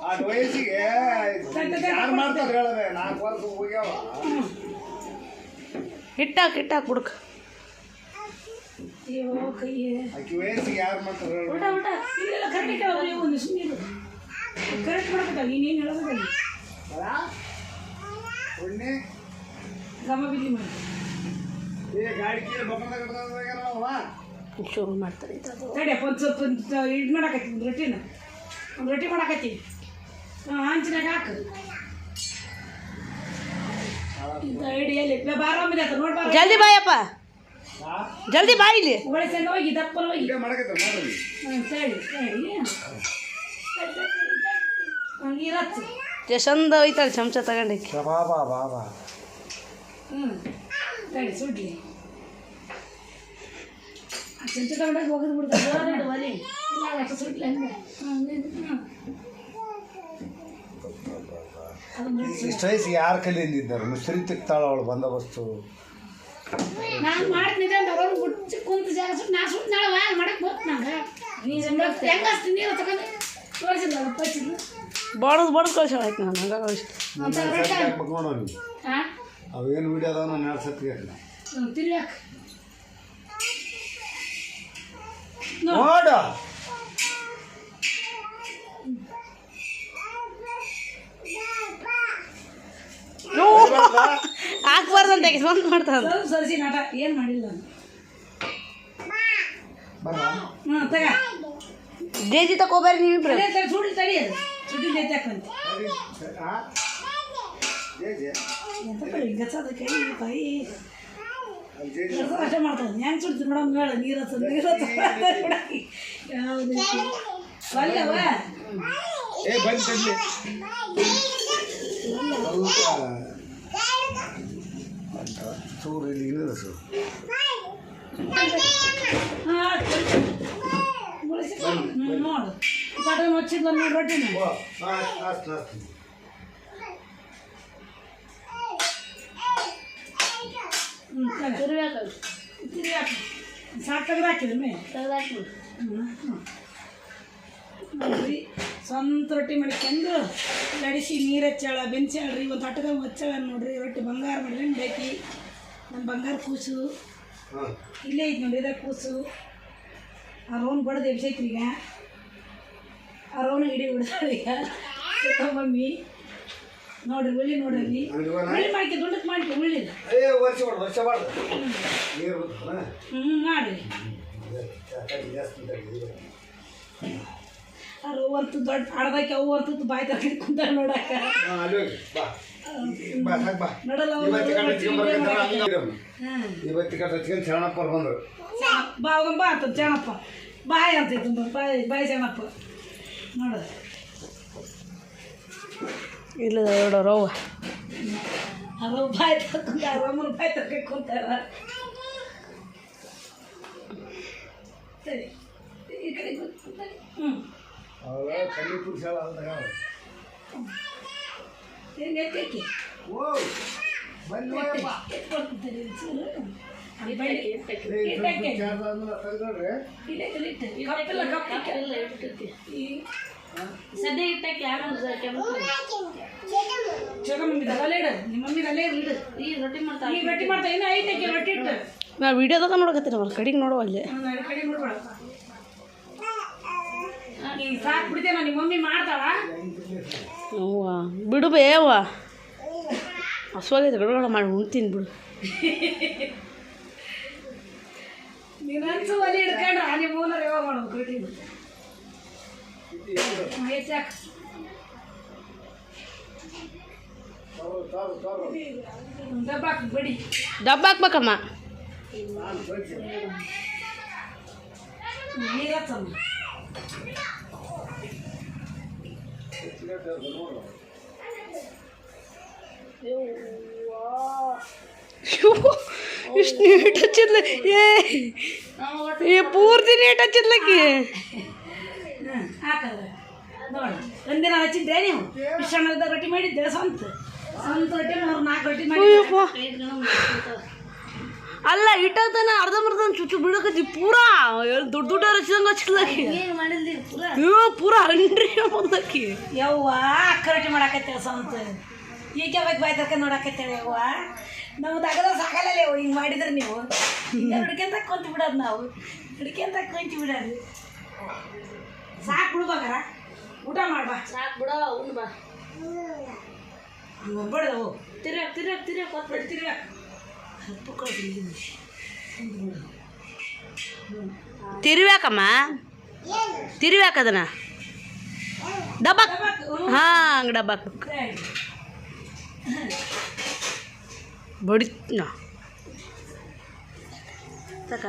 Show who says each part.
Speaker 1: ಆ ವಯಸ್ಸಿಗೆ ಯಾರು ಮಾಡ್ತಾರೆ ಹೇಳದೆ? ನಾಲ್ಕು ವರ್ಷ ಹೋಗ್ಯಾವ.
Speaker 2: ಹಿಟ್ಟಾಕ್ ಹಿಟ್ಟಾಕ್ ಬಿಡ್ಕ
Speaker 3: ಅಯ್ಯೋ ಕೈ
Speaker 1: ಆಕಿ ವಯಸ್ಸಿಗೆ ಯಾರು ಮಾಡ್ತಾರೆ ಹೇಳು
Speaker 3: ಊಟ ಊಟ ಇಲ್ಲೆಲ್ಲ ಕರೆಕ್ಟ್ ಅವ್ರಿ ಒಂದು ಸುಮ್ಮನೆ ಕರೆಕ್ಟ್ ಮಾಡ್ಬೇಕಲ್ಲ ನೀನೇನು ಹೇಳೋದಿಲ್ಲ
Speaker 1: ಉಣ್ಣೆ
Speaker 3: ಗಮ ಬಿಲ್ಲಿ ಮಾಡಿ
Speaker 1: ಏ ಗಾಡಿ ಕೀಳಿ ಬೊಕ್ಕದ ಕಟ್ಟದ
Speaker 2: ಶುರು ಮಾಡ್ತಾರೆ.
Speaker 3: ತಡಿಯಪ್ಪ ಒಂದು ಸ್ವಲ್ಪ ಇದು ಮಾಡಾಕತ್ತಿ ಒಂದು ರೊಟ್ಟಿನ. ಒಂದು ರೊಟ್ಟಿ ಮಾಡಾಕತ್ತಿ. ಹಾಂ ಹಂಚಿನಾಗ ಹಾಕು. ಇಂಥ ಹಿಡಿಯಲ್ಲಿ ಬಾರಾಮಿದೆ ಆತ ನೋಡಿ ಬಾರ
Speaker 2: ಜಲ್ದಿ ಬಾಯಪ್ಪ. ಜಲ್ದಿ ಬಾ ಇಲ್ಲಿ.
Speaker 3: ಉಳಿಸಂಗ ಹೋಗಿ ದಪ್ಪನ ಹೋಗಿ.
Speaker 1: ಈಗ ಮಾಡಕತ್ತ ಮಾಡಿ
Speaker 3: ಹ್ಞೂ ಸರಿ ಸರಿ ನೀರು ಹಚ್ಚು
Speaker 2: ಚಂದ ಒಯ್ತಾಳೆ ಚಮಚ ತಗೊಂಡಿಕ್ಕೆ.
Speaker 1: ಬಾ ಬಾ ಬಾ ಬಾ.
Speaker 3: ಹ್ಞೂ ಸರಿ ಸುಡ್ಲಿ. ಚೆಂಚ ಕಲಿಯಿಂದ ಹೋಗೋದು ಬಿಡ್ತಾರೆ ಒಲೆ
Speaker 1: ಇಷ್ಟು ವಯಸ್ಸಿಗೆ ಯಾರು ಕಲಿಯಲ್ಲಿದ್ದಾರೆ ಮುಸ್ರಿ ತಿಕ್ತಾಳ ಅವಳು ಬಂದೋಬಸ್ತು
Speaker 3: ನಾನು ಮಾಡ್ತಿದ್ದೆ ಅಂತ ಅವ್ರು ಬಿಟ್ಟು ಕುಂತು ಜಾಗ ಸುಟ್ಟು ನಾ ಸುಟ್ಟು ನಾಳೆ ಮಾಡಕ್ಕೆ ಗೊತ್ತು ನಂಗೆ ನೀರು ಹೆಂಗ ಹಚ್ತೀನಿ ನೀರು ತಗೊಂಡು ತೋರಿಸಿಲ್ಲ ಪಚ್ಚಿಲ್ಲ
Speaker 2: ಬಡದ್ ಬಡದ್ ಕಳ್ಸಾಳ ಆಯ್ತು ನಾನು ಹಂಗ
Speaker 1: ಅವೇನು ವಿಡಿಯೋ ಅದಾವ ನಾನು ಎರಡು ಸತ್ತಿಗೆ
Speaker 3: ತಿರ್ಗಾಕ
Speaker 1: ನೋಡು
Speaker 2: ಹಾಕ್ಬಾರ್ದಂತ ಸ್ವಂತ ಮಾಡ್ತಾನ
Speaker 3: ಸ್ವಲ್ಪ ಸರಿಸಿ ನಾಟ ಏನು ಮಾಡಿಲ್ಲ ನಾನು
Speaker 1: ಬರ
Speaker 3: ಹ್ಞೂ ತಗ
Speaker 2: ಜೇಜಿ ತಗೋಬಾರಿ ನೀವಿಬ್ರು
Speaker 3: ಅದೇ ತಡಿ ಸುಡ್ಲಿ ತಡಿ ಅದು ಸುಡ್ಲಿ ಜೈತೆ ಹಾಕಂತ ಎಂತ ಕಡೆ ಗಚ್ಚದ ಕೈ ಕೈ ಕೆಲಸ ಅಷ್ಟೇ ಮಾಡ್ತಾನೆ ಹೆಂಗೆ ಸುಡ್ತೀನಿ ಮೇಡಮ್ ಹೇಳ ನೀರು ಹಚ್ಚ ನೀರು ಹಚ್ಚ ಯಾವುದು ಅಲ್ಲವ
Speaker 1: ಏ ಬಂದು ತಡ್ಲಿ ಸ್ವಲ್ಪ ಚೂರು ಇಲ್ಲಿ ಇಳಿಸು
Speaker 3: ಹಾಂ ನೋಡು ತಡ ಮಚ್ಚಿದ್ಲ ನೋಡಿ ರೊಟ್ಟಿನ ತಿರುಗಾಕ ಸಾಕು ನೋಡ್ರಿ ಸ್ವಂತ ರೊಟ್ಟಿ ಮಾಡ್ಕೊಂಡು ಲಡಿಸಿ ನೀರು ಹಚ್ಚಾಳ ಬೆಂಚಾಳ್ರಿ ಒಂದು ಹಟ್ಟದ ಹಚ್ಚಾಳ ನೋಡ್ರಿ. ರೊಟ್ಟಿ ಬಂಗಾರ ಮಾಡ್ರಿ ಬೇಕಿ? ನಮ್ಮ ಬಂಗಾರ ಕೂಸು.
Speaker 1: ಹಾಂ.
Speaker 3: ಇಲ್ಲೇ ಐತೆ ನೋಡ್ರಿ ಕೂಸು. ಆ ರೋನ್ ಬಡ್ದು ಎಬ್ಸೈತ್ರಿ ಈಗ ಆ ರೋನ್ ಹಿಡಿ ಬಿಡ್ತಾಳೆ ಈಗ ಮಮ್ಮಿ. ನೋಡ್ರಿ ಉಳ್ಳಿ ನೋಡ್ರಿ
Speaker 1: ಇಲ್ಲಿ ಮಾಡಿ
Speaker 3: ಉಳ್ಳಿ ಮಾಡ್ಕೆ ದುಂಡಕ್ಕೆ ಮಾಡ್ಕೆ ಉಳ್ಳಿಲ್ಲ
Speaker 1: ಅಯ್ಯೋ ವರ್ಷ ಮಾಡು ವರ್ಷ ಮಾಡು ನೀರು
Speaker 3: ಹ್ಞೂ ಮಾಡ್ರಿ. ಅವ್ರು ದೊಡ್ಡ ಆಡ್ದಕ್ಕೆ ಅವು ಒಂದು ಬಾಯಿ ತಗೊಂಡು ಕುಂತ ನೋಡಕ್ಕ. ನೋಡಲ್ಲ
Speaker 1: ಇವತ್ತು ಕಡೆ ಹಚ್ಕೊಂಡ್ ಶರಣಪ್ಪರು ಬಂದರು.
Speaker 3: ಬಾ ಹೋಗಂಬ ಅಂತ ಚೆನ್ನಪ್ಪ ಬಾಯಿ ಅಂತೈತೆ ಬಾಯಿ ಬಾಯಿ ಚೆನ್ನಪ್ಪ ನೋಡು.
Speaker 2: ಇಲ್ಲ ಎರಡು ರವ್ವ
Speaker 3: ತಕ್ಕೊಂತ ರಮ್ಮನ ಬಾಯಿ ತಕ್ಕ ಕುಂತಾರ. ಸರಿ. ಈ ಕಡೆ ಹ್ಞೂ
Speaker 1: ಅವಳ ಕಣ್ಣಿ ಪುರುಷಾಳ ಅಂದಾಗ
Speaker 3: ಹೆಂಗೆ ಎತ್ತಕ್ಕೆ
Speaker 1: ಓ ಬನ್ನಿ
Speaker 4: ಸದ್ಯ ಇಟ್ಟಕ್ಕೆ
Speaker 3: ಇಟ್ಟು.
Speaker 2: ನಾ ವಿಡಿಯೋದಾಗ ನೋಡಕತ್ತೀನಿ ಅವ್ರ ಕಡೆಗೆ ನೋಡುವ ಅಲ್ಲಿ. ಅವ್ವ ಬಿಡು ಬೇವ ಅವ್ವ. ಹಸುವಾಗೈತೆ ಗಡಗಡ ಮಾಡಿ ಉಣ್ತೀನಿ ಬಿಡು.
Speaker 3: ನೀನು ಒಲೆ ಹಿಡ್ಕೊಂಡ್ರೆ ಮೂಲ ಯಾವ ಮಾಡೋದು ಕಟ್ಟಿ ಹೆಚ್ಚಾಕ
Speaker 1: ತಗೋ, ತಗೋ, ತಗೋ.
Speaker 3: ದಬ್ಬಾಕ್ ಬಿಡಿ
Speaker 2: ಡಬ್ಬ ಹಾಕ್ಬೇಕಮ್ಮ
Speaker 1: ನಾನು ಬೈಸಿ.
Speaker 3: ನೀರು ಹಚ್ಚಮ್ಮ
Speaker 2: ಇಷ್ಟು ನೀಟ್ ಹಚ್ಚಿದ್ಲ ಏ ಏ ಪೂರ್ತಿ ನೀಟ್ ಹಚ್ಚಿದ್ಲಕ್ಕಿ
Speaker 3: ಹ್ಞೂ ಹಾಕಲ್ಲ ನೋಡಿ ಒಂದಿನ ಹಚ್ಚಿದ್ದೆ ನೀವು? ಮಿಶ್ರಣದ ರೊಟ್ಟಿ ಮಾಡಿದ್ದೆ ಸ್ವಂತ. ಸ್ವಂತ ರೊಟ್ಟಿ ಮೂರು ನಾಲ್ಕು ರೊಟ್ಟಿ
Speaker 2: ಮಾಡಿ. ಅಲ್ಲ ಇಟ್ಟತನ ಅರ್ಧಂಬರ್ಧ ಚುಚ್ಚು ಬಿಡಕತ್ತಿ ಪೂರಾ. ದೊಡ್ಡ ದೊಡ್ಡ ರಚಿದಂಗ
Speaker 4: ಏನು ಮಾಡಿದ್ಲಿ ಪೂರ?
Speaker 2: ಹಂಡ್ರಿ ಬಂದಕ್ಕಿ
Speaker 3: ಯವ್ವ ಅಕ್ಕ ರೊಟ್ಟಿ ಮಾಡಾಕತ್ತೇಳ ಸ್ವಂತ. ಈಗ ಯಾವಾಗ ಬಾಯ್ ತರ್ಕ ನೋಡಾಕತ್ತೇಳ ಯವ್ವ? ನಮ್ದು ಅಗದ ಸಾಕಲ್ಲ ಯವ್ವ ಹಿಂಗೆ ಮಾಡಿದ್ರೆ ನೀವು? ಹಿಡ್ಕೊಂತ ಕುಂತು ಬಿಡೋದು ನಾವು. ಹಿಡ್ಕೊಂತ ಕುಂತು ಬಿಡೋದು ಸಾಕು ಬಿಡ್ಬೇಕಾರ ಊಟ ಮಾಡ್ಬಾ
Speaker 4: ಸಾಕು ಬಿಡ ಉಣ್ ಬಾ.
Speaker 3: ಹಂಗೆ ಬಿಡೋದು
Speaker 4: ತಿರ್ಗಾಕ್ ತಿರ್ಗಾಕ್ ತಿರ್ಗಾಕ್ ಕೊತ್
Speaker 3: ಕಳ್ಸಿ
Speaker 2: ತಿರುವಾಕ ತಿರುವ್ಯಾಕದನ ಡಬ್ಬಕ್? ಹಾಂ ಹಂಗೆ ಡಬ್ಬಕ್. ಬಡಿ ಸಾಕ